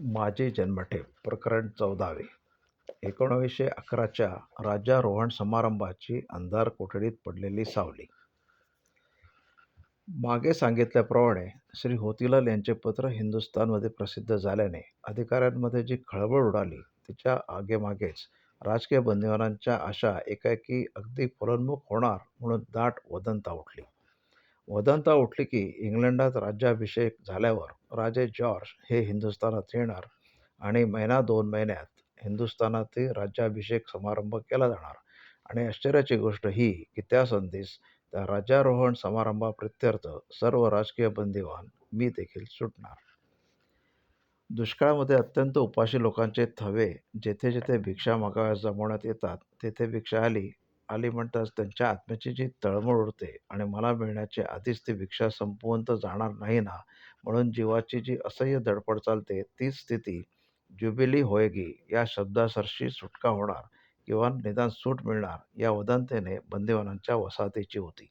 माझे जन्मठेप प्रकरण चौदावे. एकोणावीसशे अकराच्या राज्यारोहण समारंभाची अंधार कोठडीत पडलेली सावली. मागे सांगितल्याप्रमाणे श्री होतीलाल यांचे पत्र हिंदुस्थानमध्ये प्रसिद्ध झाल्याने अधिकाऱ्यांमध्ये जी खळबळ उडाली तिच्या आगेमागेच राजकीय बंदिवानांच्या आशा एकाएकी अगदी फलोन्मुख होणार म्हणून दाट वदंता उठली. वदंता उठली की इंग्लंडात राज्याभिषेक झाल्यावर राजे जॉर्ज हे हिंदुस्थानात येणार आणि महिना दोन महिन्यात हिंदुस्थानातील राज्याभिषेक समारंभ केला जाणार. आणि आश्चर्याची गोष्ट ही की त्या संधीस त्या राज्यारोहण समारंभाप्रित्यर्थ सर्व राजकीय बंदिवान मी देखील सुटणार. दुष्काळामध्ये अत्यंत उपाशी लोकांचे थवे जेथे जेथे भिक्षा मागाव्यास जमवण्यात येतात तेथे भिक्षा आली आली म्हणताच त्यांच्या आत्म्याची जी तळमळ उडते आणि मला मिळण्याची आधीच ती भिक्षा संपवून तर जाणार नाही ना? म्हणून जीवाची जी असह्य धडपड चालते तीच स्थिती ज्युबिली होयगी या शब्दासरशी सुटका होणार किंवा निदान सूट मिळणार या वदंतेने बंदिवानांच्या वसाहतीची होती.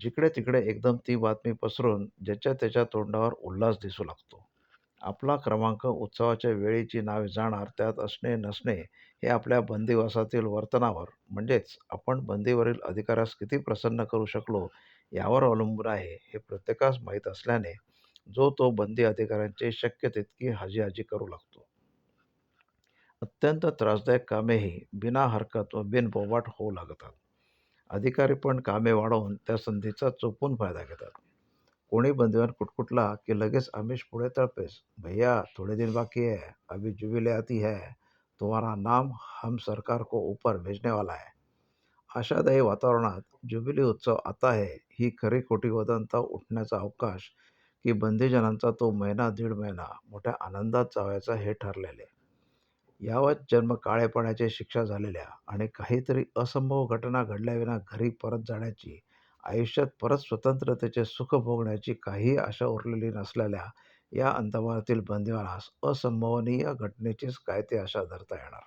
जिकडे तिकडे एकदम ती बातमी पसरून ज्याच्या त्याच्या तोंडावर उल्हास दिसू लागतो. आपला क्रमांक उत्सवाच्या वेळीची नावे जाणार त्यात असणे नसणे हे आपल्या बंदिवासातील वर्तनावर म्हणजेच आपण बंदीवरील अधिकारास किती प्रसन्न करू शकलो यावर अवलंबून आहे हे प्रत्येकास माहीत असल्याने जो तो बंदी अधिकाऱ्यांची शक्य तितकी हाजीहाजी करू लागतो. अत्यंत त्रासदायक कामेही बिना हरकत व बिनबोबाट होऊ लागतात. अधिकारी पण कामे वाढवून त्या संधीचा चोपून फायदा घेतात. कोणी बंदिवान कुटकुटला की लगेच आमिष पुढे तळपेस भैया थोड़े दिन बाकी आहे अभी जुबिले आती है तुम्हारा नाम हम सरकार को ऊपर भेजने वाला है. आशादायी वातावरणात जुबिली उत्सव आता आहे ही खरी खोटी वदंता उठण्याचा अवकाश की बंदीजनांचा तो महिना दीड महिना मोठ्या आनंदात जावायचा हे ठरलेले. यावत जन्म काळेपणाची शिक्षा झालेल्या आणि काहीतरी असंभव घटना घडल्याविना घरी परत जाण्याची आयुष्यात परत स्वतंत्रतेचे सुख भोगण्याची काही आशा उरलेली नसलेल्या या अंतमानातील बंदिवानास असंभवनीय घटनेचीच काय ते आशा धरता येणार?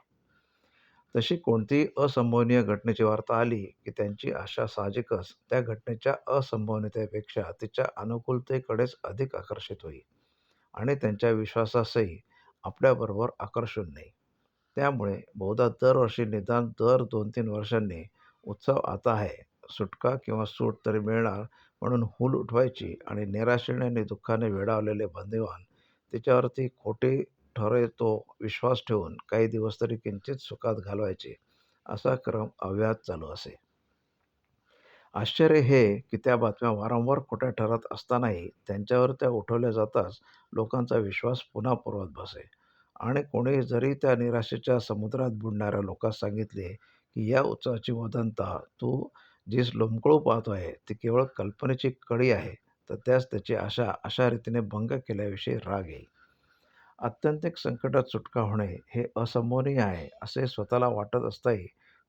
तशी कोणतीही असंभवनीय घटनेची वार्ता आली की त्यांची आशा साहजिकच त्या घटनेच्या असंभवनीयतेपेक्षा तिच्या अनुकूलतेकडेच अधिक आकर्षित होई आणि त्यांच्या विश्वासासही आपल्याबरोबर आकर्षून नाही त्यामुळे बहुधा दरवर्षी निदान दर दोन तीन वर्षांनी उत्सव आता आहे. सुटका किंवा सूट तरी मिळणार म्हणून हूल उठवायची आणि निराशेने आणि दुःखाने वेडावलेले बंदिवान तिच्यावरती खोटे ठरे तो विश्वास ठेवून काही दिवस तरी किंचित सुखात घालवायचे. असा क्रम अव्याहत चालू असे. आश्चर्य हे की त्या बातम्या वारंवार खोट्या ठरत असतानाही त्यांच्यावर त्या उठवल्या जाताच लोकांचा विश्वास पुन्हा पुरवत बसे. आणि कोणी जरी त्या निराशेच्या समुद्रात बुडणाऱ्या लोकांस सांगितले की या उत्साहाची वदंता तू जीस लोंबकळू पाहतो आहे ती केवळ कल्पनेची कडी आहे तर त्यास त्याची आशा अशा रीतीने भंग केल्याविषयी राग येईल. आत्यंतिक संकटात सुटका होणे हे असंभवनीय आहे असे स्वतःला वाटत असताही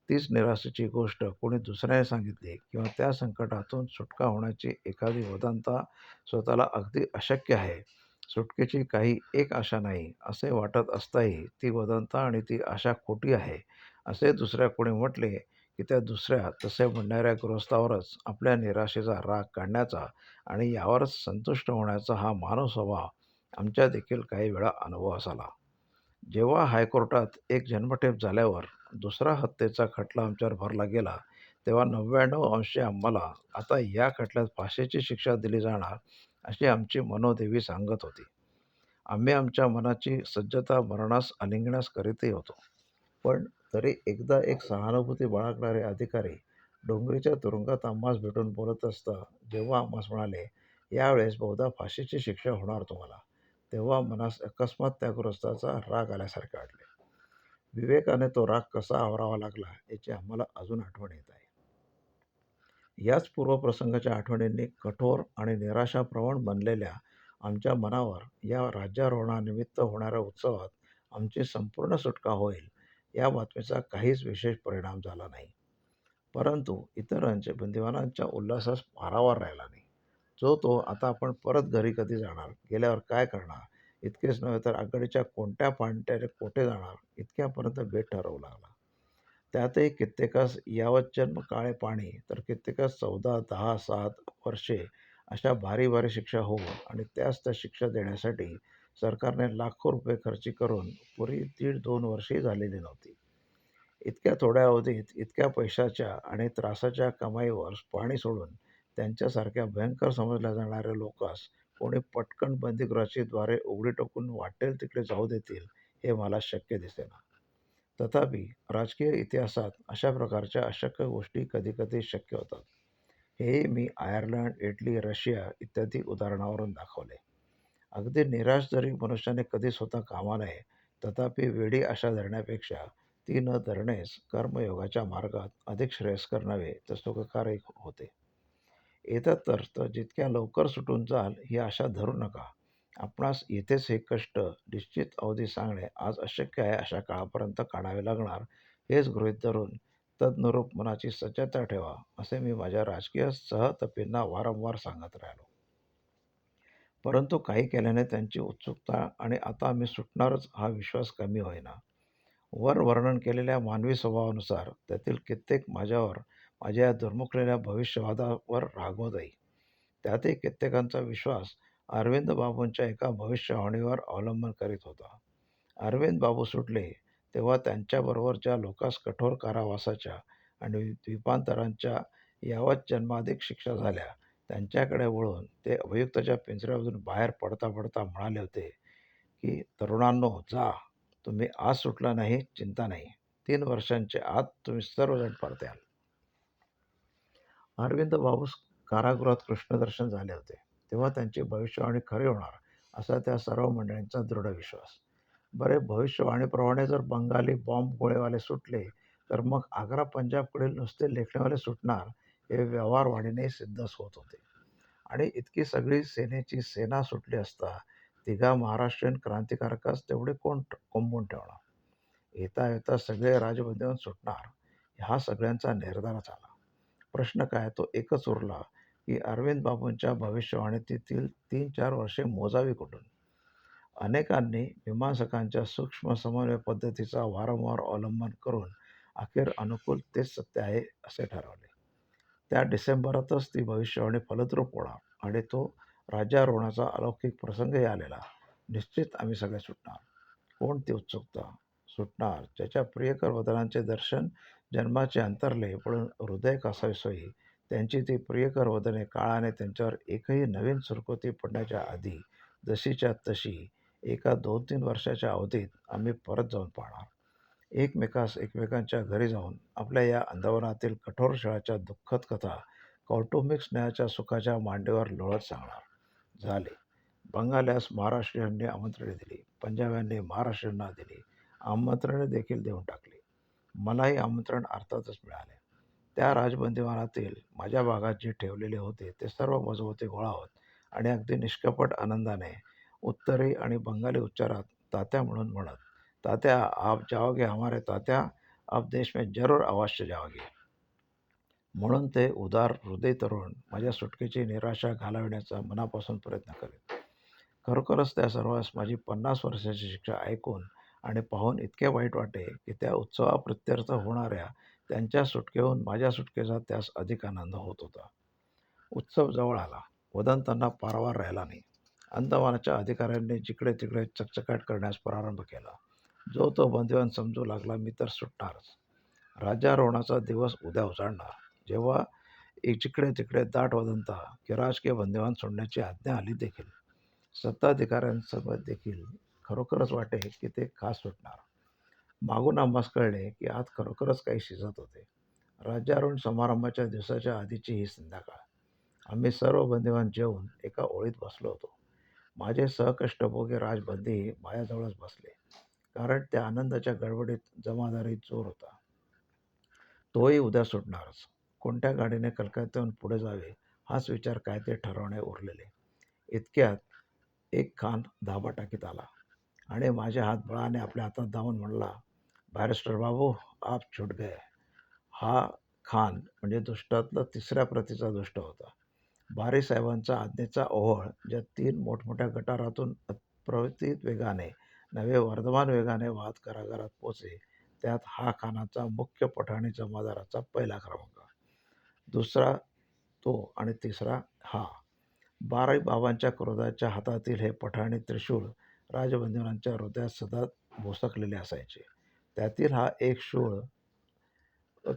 तीच निराशेची गोष्ट कोणी दुसऱ्याने सांगितली किंवा त्या संकटातून सुटका होण्याची एखादी वदंता स्वतःला अगदी अशक्य आहे. सुटकेची काही एक आशा नाही असे वाटत असताही ती वदंता आणि ती आशा खोटी आहे असे दुसऱ्या कोणी म्हटले की त्या दुसऱ्या तसे म्हणणाऱ्या गृहस्थावरच आपल्या निराशेचा राग काढण्याचा आणि यावरच संतुष्ट होण्याचा हा मानव स्वभाव आमच्या देखील काही वेळा अनुभवास आला. जेव्हा हायकोर्टात एक जन्मठेप झाल्यावर दुसरा हत्येचा खटला आमच्यावर भरला गेला तेव्हा नव्याण्णव अंशी आम्हाला आता या खटल्यात फाशीची शिक्षा दिली जाणार अशी आमची मनोदेवी सांगत होती. आम्ही आमच्या मनाची सज्जता मरणास आलिंगण्यास करीतही होतो. पण तरी एकदा एक सहानुभूती बाळगणारे अधिकारी डोंगरीच्या तुरुंगात आम्हास भेटून बोलत असता जेव्हा आम्हास म्हणाले यावेळेस बहुधा फाशीची शिक्षा होणार तुम्हाला. तेव्हा मनास अकस्मात त्या गृहस्थाचा राग आल्यासारखे वाटले. विवेकाने तो राग कसा आवरावा लागला याची आम्हाला अजून आठवण येत आहे. याच पूर्वप्रसंगाच्या आठवणींनी कठोर आणि निराशाप्रवण बनलेल्या आमच्या मनावर या राज्यारोहणानिमित्त होणाऱ्या उत्सवात आमची संपूर्ण सुटका होईल या बातमीचा काहीच विशेष परिणाम झाला नाही. परंतु इतरांच्या बंदिवानांच्या उल्हासास पारावार राहिला नाही. जो तो आता आपण परत घरी कधी जाणार गेल्यावर काय करणार इतकेच नव्हे तर आघाडीच्या कोणत्या पांट्याने कोठे जाणार इतक्यापर्यंत बेट ठरवू लागला. त्यातही कित्येकास यावत जन्म काळे पाणी तर कित्येकास चौदा दहा सात वर्षे अशा भारी भारी शिक्षा होऊन आणि त्याच त्या शिक्षा देण्यासाठी सरकारने लाखो रुपये खर्च करून पुरी दीड दोन वर्षे झालेली नव्हती. इतक्या थोड्या अवधीत इतक्या पैशाच्या आणि त्रासाच्या कमाईवर पाणी सोडून त्यांच्यासारख्या भयंकर समजल्या जाणाऱ्या लोकांस कोणी पटकन बंदीगृहाची द्वारे उघडी टोकून वाटेल तिकडे जाऊ देतील हे मला शक्य दिसेना. तथापि राजकीय इतिहासात अशा प्रकारच्या अशक्य गोष्टी कधीकधी शक्य होतात. हेही मी आयर्लंड इटली रशिया इत्यादी उदाहरणावरून दाखवले. अगदी निराश जरी मनुष्याने कधी स्वतः कामा नये तथापि वेडी आशा धरण्यापेक्षा ती न धरणेच कर्मयोगाच्या मार्गात अधिक श्रेयस्कर नव्हे तर सुखकारही होते. येतात तर जितक्या लवकर सुटून जाल ही आशा धरू नका. आपणास येथेच हे कष्ट निश्चित अवधी सांगणे आज अशक्य आहे अशा काळापर्यंत काढावे लागणार हेच गृहीत धरून तदनुरूप मनाची सज्जता ठेवा असे मी माझ्या राजकीय सहतपींना वारंवार सांगत राहिलो. परंतु काही केल्याने त्यांची उत्सुकता आणि आता मी सुटणारच हा विश्वास कमी होईना. वर वर्णन केलेल्या मानवी स्वभावानुसार त्यातील कित्येक माझ्यावर माझ्या या दुर्मुखलेल्या भविष्यवादावर रागवतही त्यातही कित्येकांचा विश्वास अरविंद बाबूंच्या एका भविष्यवाणीवर अवलंबन करीत होता. अरविंद बाबू सुटले तेव्हा त्यांच्याबरोबर ज्या लोकास कठोर कारावासाच्या आणि द्वीपांतरांच्या यावत जन्माधिक शिक्षा झाल्या त्यांच्याकडे वळून ते अभियुक्ताच्या पिंजऱ्यामधून बाहेर पडता पडता म्हणाले होते की तरुणांनो जा. तुम्ही आज सुटला नाही चिंता नाही. तीन वर्षांचे आत तुम्ही सर्वजण परत्याल अरविंद बाबूस कारागृहात कृष्णदर्शन झाले होते. तेव्हा त्यांची भविष्यवाणी खरी होणार असा त्या सर्व मंडळींचा दृढ विश्वास. बरे भविष्यवाणीप्रमाणे जर बंगाली बॉम्ब गोळेवाले सुटले तर मग आग्रा पंजाबकडील नुसते लेखणेवाले सुटणार हे व्यवहार वाढीने सिद्धच होत होते. आणि इतकी सगळी सेनेची सेना सुटली असता तिघा महाराष्ट्रीयन क्रांतिकारकास तेवढे कोण कोंबून ठेवणार? येता येता सगळे राजबंदीवर सुटणार हा सगळ्यांचा निर्धारच आला प्रश्न काय तो एकच उरला की अरविंद बाबूंच्या भविष्यवाणीतील तीन चार वर्षे मोजावी कुठून? अनेकांनी मीमांसकांच्या सूक्ष्म समन्वय पद्धतीचा वारंवार अवलंबन करून अखेर अनुकूल तेच सत्य आहे असे ठरवले. त्या डिसेंबरातच ती भविष्यवाणी फलद्रूप होणार आणि तो राज्यारोहणाचा अलौकिक प्रसंगही आलेला. निश्चित आम्ही सगळे सुटणार. कोण ती उत्सुकता? सुटणार. ज्याच्या प्रियकर वदनांचे दर्शन जन्माचे अंतरले पण हृदय कासावीसोयी त्यांची ती प्रियकर वदने काळाने त्यांच्यावर एकही नवीन सुरकुती पडण्याच्या आधी जशीच्या तशी एका दोन तीन वर्षाच्या अवधीत आम्ही परत जाऊन पाहणार. एकमेकास एकमेकांच्या घरी जाऊन आपल्या या अंधावनातील कठोर शाळाच्या दुःखद कथा कौटुंबिक स्नेहाच्या सुखाच्या मांडीवर लोळत सांगणार. झाले. बंगाल्यास महाराष्ट्रीयांनी आमंत्रणे दिली. पंजाब्यांनी महाराष्ट्रीयांना दिली. आमंत्रणे देखील देऊन टाकली. मलाही आमंत्रण अर्थातच मिळाले. त्या राजबंदीवानातील माझ्या भागात जे ठेवलेले होते ते सर्व मजबूती गोळा होत आणि अगदी निष्कपट आनंदाने उत्तरी आणि बंगाली उच्चारात तात्या म्हणून म्हणत तात्या आप जाओगे हमारे तात्या आप देश में जरूर अवश्य जाओगे। म्हणून ते उदार हृदय तरुण माझ्या सुटकेची निराशा घालविण्याचा मनापासून प्रयत्न करेल खरोखरच त्या सर्वांस माझी पन्नास वर्षाची शिक्षा ऐकून आणि पाहून इतके वाईट वाटे की त्या उत्सवाप्रत्यर्थ होणाऱ्या त्यांच्या सुटकेहून माझ्या सुटकेचा त्यास अधिक आनंद होत होता. उत्सव जवळ आला. वदंतांना पारवार राहिला नाही. अंदमानाच्या अधिकाऱ्यांनी जिकडे तिकडे चकचकाट करण्यास प्रारंभ केला. जो तो बंदिवान समजू लागला मी तर सुटणारच. राज्यारोहणाचा दिवस उद्या उजाडणार जेव्हा एक जिकडे तिकडे दाट वदंता की राजकीय बंदिवान सोडण्याची आज्ञा आली देखील. सत्ताधिकाऱ्यांसोबत देखील खरोखरच वाटे की ते खास सुटणार. मागून आम्हास कळले की आज खरोखरच काही शिजत होते. राज्यारोहण समारंभाच्या दिवसाच्या आधीची ही संध्याकाळ. आम्ही सर्व बंदिवान जेवून एका ओळीत बसलो होतो. माझे सहकष्टभोगी राजबंदी माझ्याजवळच बसले. कारण त्या आनंदाच्या गडबडीत जमादारीत जोर होता. तोही उद्या सुटणारच. कोणत्या गाडीने कलकत्त्याहून पुढे जावे हाच विचार काय ते ठरवणे उरलेले. इतक्यात एक खान धाबा टाकीत आला आणि माझे हात बळाने आपल्या हातात धावून म्हणला बॅरिस्टर बाबू आप छूट गए. हा खान म्हणजे दुष्टातला तिसऱ्या प्रतीचा दुष्ट होता. बारी साहेबांचा आज्ञेचा ओहळ ज्या तीन मोठमोठ्या गटारातून अप्रवतित वेगाने नवे वर्धमान वेगाने वाहत कारागारात पोचे त्यात हा खानाचा मुख्य पठाणी जमादाराचा पहिला क्रमांक दुसरा तो आणि तिसरा हा बाराई बाबांच्या क्रोधाच्या हातातील हे पठाणी त्रिशूळ राजबंधूंच्या हृदयात सदा भोसकलेले असायचे. त्यातील हा एक शूळ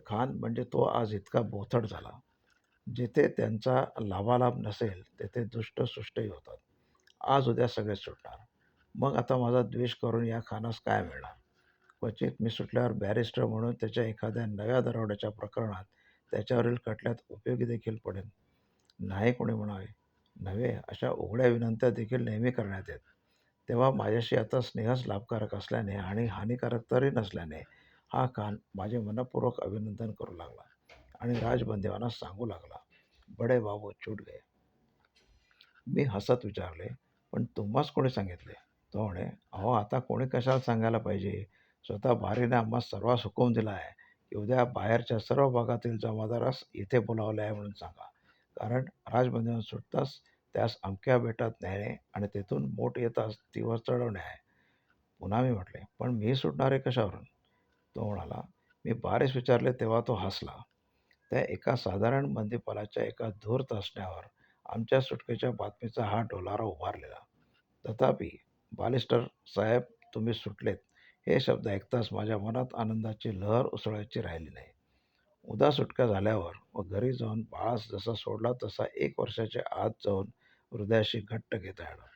खान म्हणजे तो आज इतका बोथट झाला. जिथे त्यांचा लाभालाभ नसेल तेथे दुष्ट सुष्टही होतात. आज उद्या सगळेच सुटणार. मग आता माझा द्वेष करून या खानास काय मिळणार? क्वचित मी सुटल्यावर बॅरिस्टर म्हणून त्याच्या एखाद्या नव्या दरोड्याच्या प्रकरणात त्याच्यावरील खटल्यात उपयोगी देखील पडेल नाही कोणी म्हणावे. नव्हे, अशा उघड्या विनंत्या देखील नेहमी करण्यात येत. तेव्हा माझ्याशी आता स्नेहच लाभकारक असल्याने आणि हानिकारक तरी नसल्याने हा खान माझे मनपूर्वक अभिनंदन करू लागला आणि राजबंदेवांना सांगू लागला, बडे बाबू छूट गए. मी हसत विचारले, पण तुम्हास कोणी सांगितले? तो म्हणे, अहो आता कोणी कशाला सांगायला पाहिजे. स्वतः भारीने आम्हा सर्वांस हुकूम दिला आहे की उद्या बाहेरच्या सर्व भागातील जमादारास इथे बोलावले आहे म्हणून सांगा. कारण राजबंदीवान सुटताच त्यास अमक्या बेटात नेणे आणि तेथून बोट येताच तीवर चढवणे आहे. पुन्हा मी म्हटले, पण मी सुटणार आहे कशावरून? तो म्हणाला, मी बारीस विचारले तेव्हा तो हसला. त्या एका साधारण बंदीपालाच्या एका धूर्त तसण्यावर आमच्या सुटकेच्या बातमीचा हा डोलारा उभारलेला. तथापि, बालिस्टर साहेब तुम्ही सुटलेत हे शब्द ऐकताच माझ्या मनात आनंदाची लहर उसळायची राहिली नाही. उदा सुटका झाल्यावर व घरी जाऊन बाळास जसा सोडला तसा एक वर्षाच्या आत जाऊन हृदयाशी घट्ट घेता येणार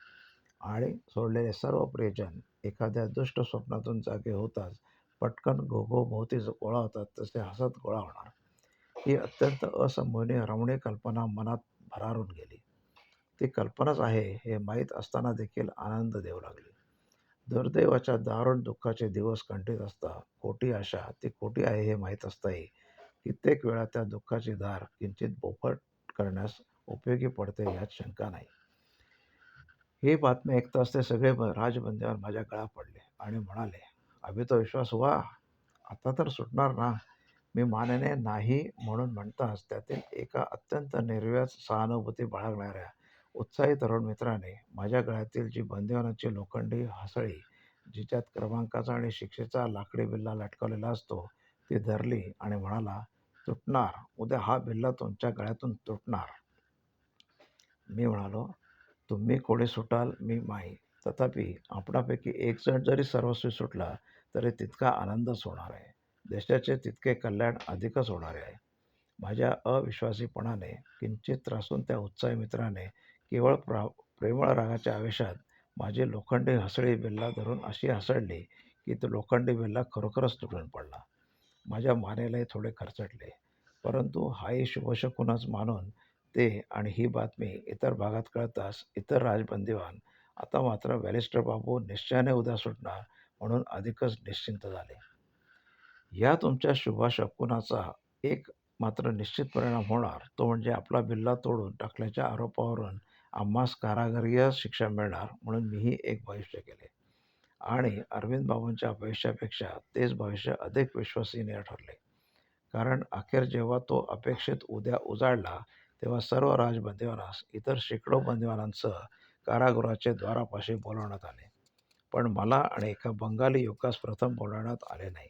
आणि सोडलेले सर्व प्रियजन एखाद्या दुष्ट स्वप्नातून जागे होताच पटकन घोघो भोवतीच गोळा होतात तसे हसत गोळा होणार. ही अत्यंत असंभवनीय रमणीय कल्पना मनात भरारून गेली. ती कल्पनाच आहे हे माहीत असताना देखील आनंद देऊ लागली. दुर्दैवाच्या दारुण दुःखाचे दिवस कंठीत असता खोटी आशा ती खोटी आहे हे माहीत असताही कित्येक वेळा त्या दुःखाची धार किंचित बोफट करण्यास उपयोगी पडते यात शंका नाही. ही बातमी ऐकताच ते सगळे राजबंदीवान माझ्या गळा पडले आणि म्हणाले, अभी तो विश्वास व्हा आता तर सुटणार ना? मी मानेने नाही म्हणून म्हणताच त्यातील एका अत्यंत निर्व्याज सहानुभूती बाळगणाऱ्या उत्साही तरुण मित्राने माझ्या गळ्यातील जी बंदीवानाची लोखंडी हसळी जिच्यात क्रमांकाचा आणि शिक्षेचा लाकडी बिल्ला लटकवलेला असतो ती धरली आणि म्हणाला, तुटणार, उद्या हा बिल्ला तुमच्या गळ्यातून तुटणार. मी म्हणालो, तुम्ही कोणी सुटाल मी माही. तथापि आपणापैकी एक जण जरी सर्वस्वी सुटला तरी तितका आनंदच होणार आहे. देशाचे तितके कल्याण अधिकच होणारे आहे. माझ्या अविश्वासीपणाने किंचित त्रासून त्या उत्साही मित्राने केवळ प्रा प्रेमळ रागाच्या आवेशात माझे लोखंडी हसळी बिल्ला धरून अशी हसडली की तो लोखंडी बिल्ला खरोखरच तुटून पडला. माझ्या मानेलाही थोडे खरचटले. परंतु हाही शुभशकूनच मानून ते आणि ही बातमी इतर भागात कळताच इतर राजबंदीवान आता मात्र बॅरिस्टर बाबू निश्चयाने उद्या सुटणार म्हणून अधिकच निश्चिंत झाले. या तुमच्या शुभशकुनाचा एक मात्र निश्चित परिणाम होणार तो म्हणजे आपला बिल्ला तोडून टाकल्याच्या आरोपावरून आम्हास कारागरीय शिक्षा मिळणार म्हणून मीही एक भविष्य केले. आणि अरविंदबाबूंच्या भविष्यापेक्षा तेच भविष्य अधिक विश्वसनीय ठरले. कारण अखेर जेव्हा तो अपेक्षित उद्या उजाडला तेव्हा सर्व राजबंदीवानास इतर शेकडो बंदीवानांसह कारागृहाचे द्वारापाशी बोलावण्यात आले. पण मला आणि एका बंगाली युवकास प्रथम बोलावण्यात आले नाही.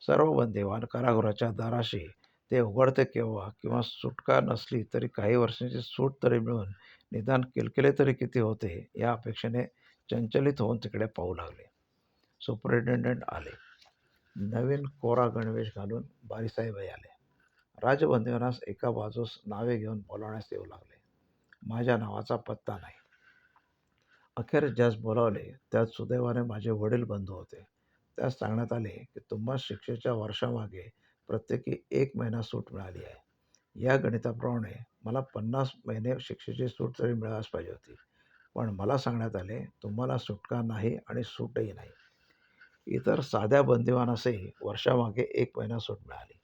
सर्व बंदीवान कारागृहाच्या दाराशी ते उघडते केव्हा किंवा सुटका नसली तरी काही वर्षांची सूट तरी मिळून निदान किलकिले तरी किती होते या अपेक्षेने चंचलित होऊन तिकडे पाहू लागले. सुपरिटेंडंट आले. नवीन कोरा गणवेश घालून बारीसाहेबही आले. राजबंदीवनास एका बाजूस नावे घेऊन बोलावण्यास येऊ लागले. माझ्या नावाचा पत्ता नाही. अखेर ज्यास बोलावले त्यात सुदैवाने माझे वडील बंधू होते. त्यास सांगण्यात आले की तुम्हा शिक्षेच्या वर्षामागे प्रत्येकी एक महिना सूट मिळाली आहे. या गणिताप्रमाणे मला पन्नास महिने शिक्षेची सूट तरी मिळायलाच पाहिजे होती. पण मला सांगण्यात आले, तुम्हाला सुटका नाही आणि सूटही नाही. इतर साध्या बंदीवानासही वर्षामागे एक महिना सूट मिळाली.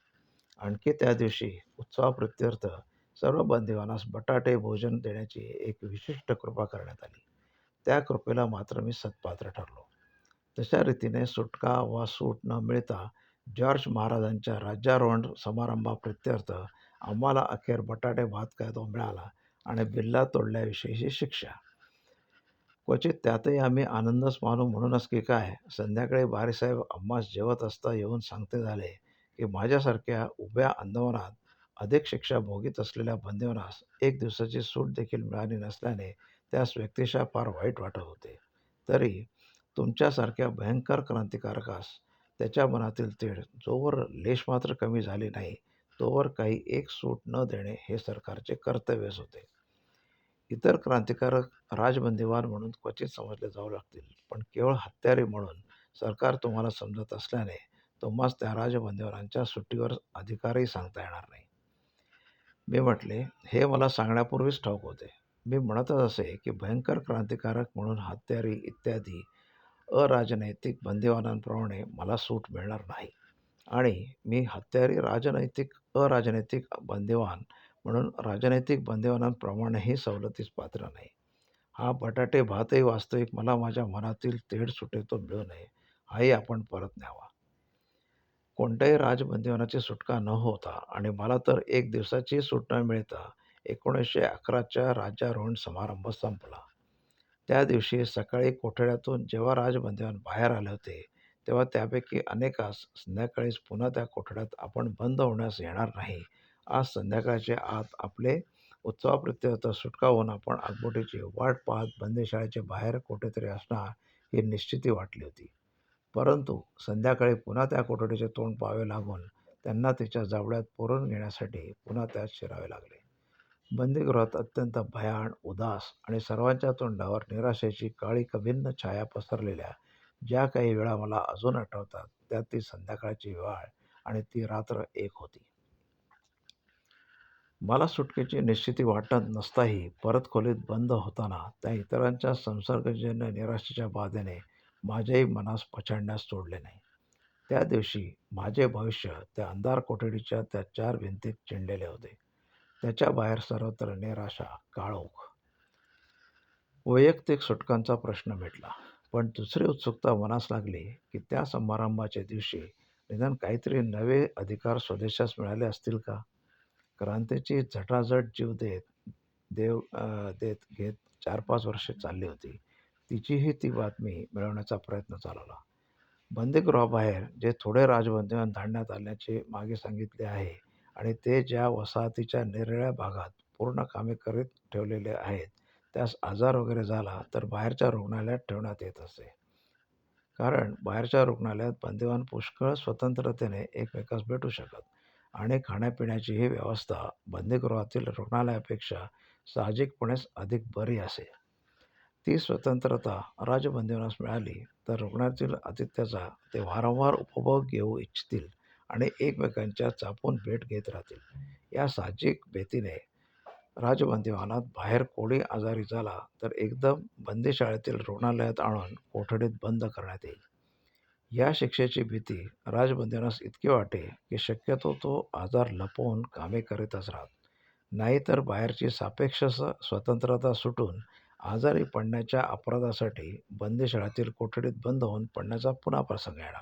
आणखी त्या दिवशी उत्सवाप्रीत्यर्थ सर्व बंदिवानास बटाटे भोजन देण्याची एक विशिष्ट कृपा करण्यात आली. त्या कृपेला मात्र मी सत्पात्र ठरलो. तशा रीतीने सुटका वा सूट न मिळता जॉर्ज महाराजांच्या राज्यारोहण समारंभाप्रीत्यर्थ आम्हाला अखेर बटाटे भात काय तो मिळाला आणि बिल्ला तोडल्याविषयीची शिक्षा. क्वचित त्यातही आम्ही आनंदच मानू म्हणूनच की काय, संध्याकाळी बारीसाहेब आम्हास जेवत असता येऊन सांगते झाले की माझ्यासारख्या उभ्या अंदमानात अधिक शिक्षा भोगीत असलेल्या बंदिवनास एक दिवसाची सूट देखील मिळाली नसल्याने त्यास व्यक्तिशः फार वाईट वाटत होते. तरी तुमच्यासारख्या भयंकर क्रांतिकारकास त्याच्या मनातील तेढ जोवर लेशमात्र कमी झाली नाही तोवर काही एक सूट न देणे हे सरकारचे कर्तव्यच होते. इतर क्रांतिकारक राजबंदीवान म्हणून क्वचित समजले जाऊ लागतील पण केवळ हत्यारे म्हणून सरकार तुम्हाला समजत असल्याने तुम्हाच त्या राजबंदीवानांच्या सुट्टीवर अधिकारही सांगता येणार नाही. मी म्हटले हे मला सांगण्यापूर्वीच ठाऊक होते. मी म्हणतच असे की भयंकर क्रांतिकारक म्हणून हत्यारी इत्यादी अराजनैतिक बंदिवानांप्रमाणे मला सूट मिळणार नाही. आणि मी हत्यारी राजनैतिक अराजनैतिक बंदिवान म्हणून राजनैतिक बंदिवानांप्रमाणेही सवलतीस पात्र नाही. हा बटाटे भातही वास्तविक मला माझ्या मनातील तेढ सुटे तो मिळू नये. हाही आपण परत न्यावा. कोणत्याही राजबंदिवानाची सुटका न होता आणि मला तर एक दिवसाची सुट न मिळता एकोणीसशे अकराच्या राज्यारोहण समारंभ संपला. त्या दिवशी सकाळी कोठड्यातून जेव्हा राजबंदिवान बाहेर आले होते तेव्हा त्यापैकी अनेकास संध्याकाळीच पुन्हा त्या कोठड्यात आपण बंद होण्यास येणार नाही. आज संध्याकाळच्या आत आपले उत्सवाप्रत्यर्थ सुटका होऊन आपण आगबोटीची वाट पाहत बंदीशाळेच्या बाहेर कुठेतरी असणार ही निश्चिती वाटली होती. परंतु संध्याकाळी पुन्हा त्या कोठडीचे तोंड पाहावे लागून त्यांना तिच्या जावड्यात पुरून घेण्यासाठी पुन्हा त्यात शिरावे लागले. बंदीगृहात अत्यंत भयाण उदास आणि सर्वांच्या तोंडावर निराशेची काळी कभिन्न छाया पसरलेल्या ज्या काही वेळा मला अजून आठवतात त्यात ती संध्याकाळची वेळ आणि ती रात्र एक होती. मला सुटकेची निश्चिती वाटत नसताही परत खोलीत बंद होताना त्या इतरांच्या संसर्गजन्य निराशेच्या बाधेने माझ्याही मनास पछाडण्यास सोडले नाही. त्या दिवशी माझे भविष्य त्या अंधार कोठडीच्या त्या चार भिंतीत चिंडलेले होते. त्याच्या बाहेर सर्वत्र निराशा काळोख. वैयक्तिक सुटकांचा प्रश्न भेटला पण दुसरी उत्सुकता मनास लागली की त्या समारंभाच्या दिवशी निदान काहीतरी नवे अधिकार स्वदेशास मिळाले असतील का? क्रांतीची झटाझट जीव देत देव देत घेत चार पाच वर्षे चालली होती. तिचीही ती बातमी मिळवण्याचा प्रयत्न चालवला. बंदीगृहाबाहेर जे थोडे राजबंदीवान धाडण्यात आल्याचे मागे सांगितले आहे आणि ते ज्या वसाहतीच्या निरळ्या भागात पूर्ण कामे करीत ठेवलेले आहेत त्यास आजार वगैरे झाला तर बाहेरच्या रुग्णालयात ठेवण्यात येत असे. कारण बाहेरच्या रुग्णालयात बंदिवान पुष्कळ स्वतंत्रतेने एकमेकास भेटू शकत आणि खाण्यापिण्याची ही व्यवस्था बंदीगृहातील रुग्णालयापेक्षा साहजिकपणेच अधिक बरी असे. ती स्वतंत्रता राजबंदिवानास मिळाली तर रुग्णातील आतिथ्याचा ते वारंवार उपभोग घेऊ इच्छितील. आणि एकमेकांच्या चापून भेट घेत राहतील. या साहजिक भीतीने राजबंदीवानात बाहेर कोणी आजारी झाला तर एकदम बंदीशाळेतील रुग्णालयात आणून कोठडीत बंद करण्यात येईल. या शिक्षेची भीती राजबंदीवानास इतकी वाटे की शक्यतो तो आजार लपवून कामे करीतच राहत. नाहीतर बाहेरची सापेक्ष स्वतंत्रता सुटून आजारी पडण्याच्या अपराधासाठी बंदीशाळेतील कोठडीत बंद होऊन पडण्याचा पुन्हा प्रसंग येणार.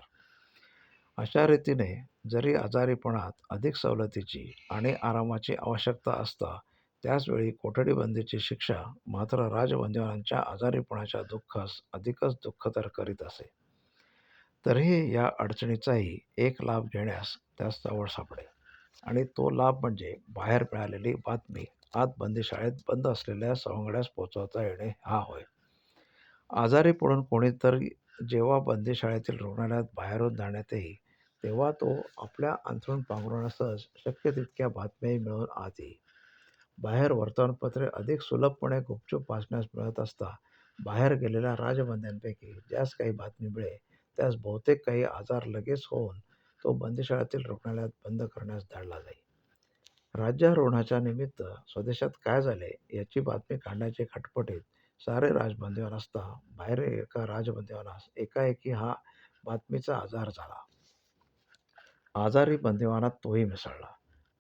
अशा रीतीने जरी आजारीपणात अधिक सवलतीची आणि आरामाची आवश्यकता असता त्याचवेळी कोठडीबंदीची शिक्षा मात्र राजबंदिवानांच्या आजारीपणाच्या दुःखास अधिकच दुःखतर करीत असे. तरीही या अडचणीचाही एक लाभ घेण्यास त्यास जवळ सापडे आणि तो लाभ म्हणजे बाहेर मिळालेली बातमी आत बंदीशाळेत बंद असलेल्या सवंगड्यास पोचवता येणे हा होय. आजारी पडून कोणीतरी जेव्हा बंदीशाळेतील रुग्णालयात बाहेरून जाण्यात तेव्हा तो आपल्या अंथरूण पांघरुणासह शक्य तितक्या बातम्याही मिळवून आत येई बाहेर वर्तमानपत्रे अधिक सुलभपणे गुपचूप वाचण्यास मिळत असता बाहेर गेलेल्या राजबंद्यांपैकी ज्यास काही बातमी मिळे त्यास बहुतेक काही आजार लगेच होऊन तो बंदीशाळेतील रुग्णालयात बंद करण्यास धाडला जाई राज्यारोहणाच्या निमित्त स्वदेशात काय झाले याची बातमी काढण्याचे खटपटीत सारे राजबंदीवान असता बाहेर एका राजबंदीवानास एकाएकी हा बातमीचा आजार झाला. आजारी बंदिवानात तोही मिसळला.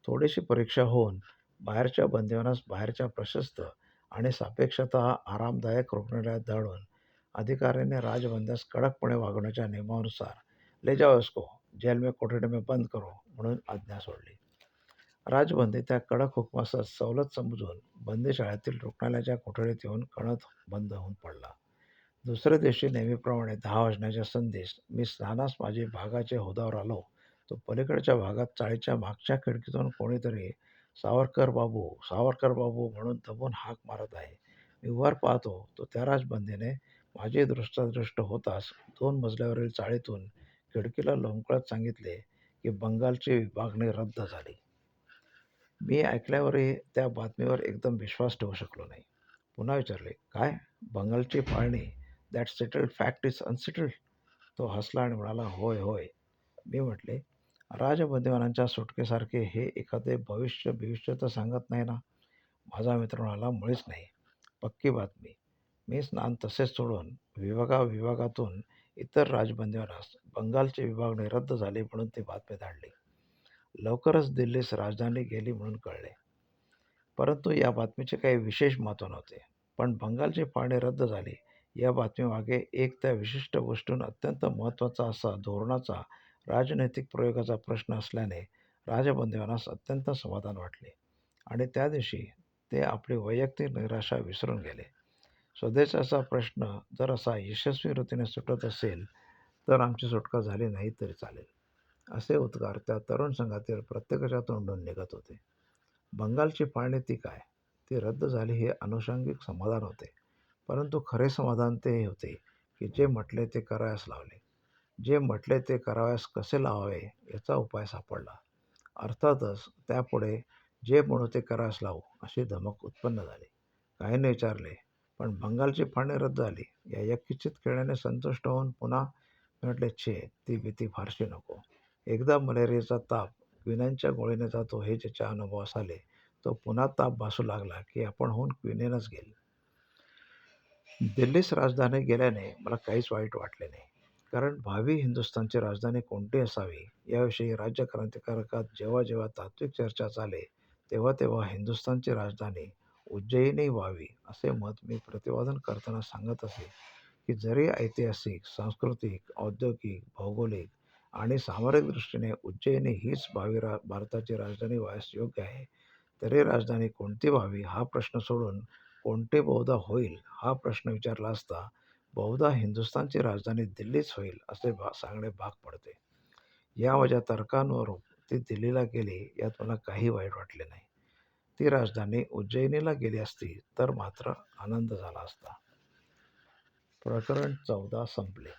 थोडीशी परीक्षा होऊन बाहेरच्या बंदिवानास बाहेरच्या प्रशस्त आणि सापेक्षतः आरामदायक रुग्णालयात धाडून अधिकाऱ्याने राजबंद्यास कडकपणे वागवण्याच्या नियमानुसार ले जाओ इसको जेल में कोठडी में बंद करो म्हणून आज्ञा सोडली. राजबंदी त्या कडक हुकमासह सवलत समजून बंदीशाळेतील रुग्णालयाच्या कोठडीत येऊन कणत बंद होऊन पडला. दुसऱ्या दिवशी नेहमीप्रमाणे दहा वाजण्याच्या संधीस मी स्नानास माझे भागाचे होदावर आलो. तो पलीकडच्या भागात चाळीच्या मागच्या खिडकीतून कोणीतरी सावरकर बाबू सावरकर बाबू म्हणून दबून हाक मारत आहे मी वर पाहतो तो त्या राजबंदीने माझी दृष्टादृष्ट होताच दोन मजल्यावरील चाळीतून खिडकीला लोंबकळत सांगितले की बंगालची विभागणी रद्द झाली. मी ऐकल्यावरही त्या बातमीवर एकदम विश्वास ठेवू शकलो नाही. पुन्हा विचारले, काय? बंगालची Palni that settled fact is unsettled? तो हसला आणि म्हणाला, होय होय. मी म्हटले, राजबंदीवानांच्या सुटकेसारखे हे एखादे भविष्य बिविष्य तर सांगत नाही ना? माझा मित्र म्हणाला, मुळीच नाही. पक्की बातमी. मी स्नान तसेच सोडून विभागाविभागातून इतर राजबंदीवानास बंगालचे विभागणी रद्द झाली म्हणून ती बातमी धाडली. लवकरच दिल्लीस राजधानी गेली म्हणून कळले. परंतु या बातमीचे काही विशेष महत्त्व नव्हते. पण बंगालची पाहणी रद्द झाली या बातमीमागे एक त्या विशिष्ट गोष्टीहून अत्यंत महत्त्वाचा असा धोरणाचा, राजनैतिक प्रयोगाचा प्रश्न असल्याने राजबंदीवानास अत्यंत समाधान वाटले आणि त्या दिवशी ते आपली वैयक्तिक निराशा विसरून गेले. स्वदेशाचा प्रश्न जर असा यशस्वी रीतीने सुटत असेल तर आमची सुटका झाली नाही तरी चालेल, असे उद्गार त्या तरुण संघातील प्रत्येकाच्या तोंडून निघत होते. बंगालची फाळणी ती काय? ती रद्द झाली हे अनुषंगिक समाधान होते. परंतु खरे समाधान ते होते की जे म्हटले ते करायस लावले. जे म्हटले ते करावयास कसे लावावे याचा उपाय सापडला. अर्थातच त्यापुढे जे म्हणू ते करावयास लावू अशी धमक उत्पन्न झाली. काहींनी विचारले, पण बंगालची फाळणी रद्द झाली या यत्किंचित खेळण्याने संतुष्ट होऊन पुन्हा मी म्हटले, छे, ती भीती फारशी नको. एकदा मलेरियाचा ताप क्विनांच्या गोळीने जातो हे ज्याच्या अनुभवास आले तो पुन्हा ताप भासू लागला की आपण होऊन क्विनेनच गेल दिल्लीस राजधानी गेल्याने मला काहीच वाईट वाटले नाही. कारण भावी हिंदुस्थानची राजधानी कोणती असावी याविषयी राज्य क्रांतिकारकात जेव्हा जेव्हा तात्विक चर्चा चाले तेव्हा तेव्हा हिंदुस्थानची राजधानी उज्जयिनी व्हावी असे मत मी प्रतिपादन करताना सांगत असे की जरी ऐतिहासिक, सांस्कृतिक, औद्योगिक, भौगोलिक आणि सामरिक दृष्टीने उज्जयिनी हीच भावी रा भारताची राजधानी व्हायस योग्य आहे, तरी राजधानी कोणती व्हावी हा प्रश्न सोडून कोणते बहुधा होईल हा प्रश्न विचारला असता बहुधा हिंदुस्थानची राजधानी दिल्लीच होईल असे सांगणे भाग पडते. या माझ्या तर्कांवरून ती दिल्लीला गेली यात मला काही वाईट वाटले नाही. ती राजधानी उज्जयिनीला गेली असती तर मात्र आनंद झाला असता. प्रकरण चौदा संपले.